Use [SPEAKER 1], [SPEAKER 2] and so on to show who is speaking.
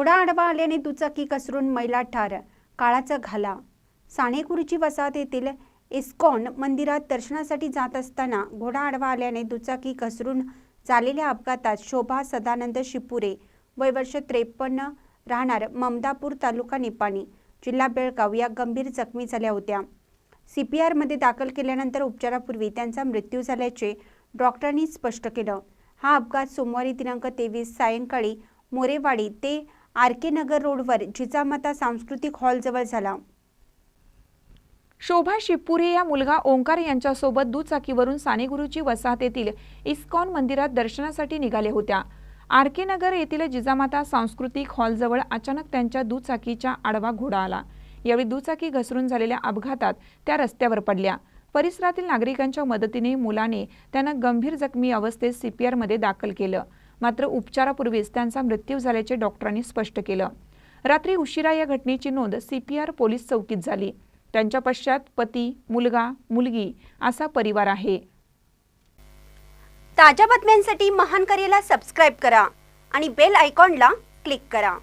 [SPEAKER 1] घोडा आडवा आल्याने दुचाकी कसरून महिला ठार. काळाचा घाला. साणेकुरीची वसाहत येथील इस्कॉन मंदिरात दर्शनासाठी जात असताना घोडा आडवा आल्याने दुचाकी घसरून झालेल्या अपघातात शोभा सदानंद शिपुरे वय वर्ष त्रेपन्न राहणार ममदापूर तालुका निपाणी जिल्हा बेळगाव या गंभीर जखमी झाल्या होत्या. सी पी आरमध्ये दाखल केल्यानंतर उपचारापूर्वी त्यांचा मृत्यू झाल्याचे डॉक्टरांनी स्पष्ट केलं. हा अपघात सोमवारी दिनांक तेवीस सायंकाळी मोरेवाडी ते आर के नगर रोडवर जिजामाता सांस्कृतिक हॉलजवळ झाला.
[SPEAKER 2] शोभा शिवपुरे या मुलगा ओंकार यांच्यासोबत दुचाकीवरून सानेगुरूची वसाहत येथील इस्कॉन मंदिरात दर्शनासाठी निघाले होत्या. आर के नगर येथील जिजामाता सांस्कृतिक हॉलजवळ अचानक त्यांच्या दुचाकीच्या आडवा घोडा आला. यावेळी दुचाकी घसरून झालेल्या अपघातात त्या रस्त्यावर पडल्या. परिसरातील नागरिकांच्या मदतीने मुलाने त्यांना गंभीर जखमी अवस्थेत सीपीआरमध्ये दाखल केलं. मात्र उपचारापूर्वीच त्यांचा मृत्यू झाल्याचे डॉक्टरांनी स्पष्ट केलं. रात्री उशिरा या घटनेची नोंद सी पी आर पोलीस चौकीत झाली. त्यांच्या पश्चात पती मुलगा मुलगी असा परिवार आहे.
[SPEAKER 1] ताज्या बातम्यांसाठी महान करेला सबस्क्राईब करा आणि बेल आयकॉनला क्लिक करा.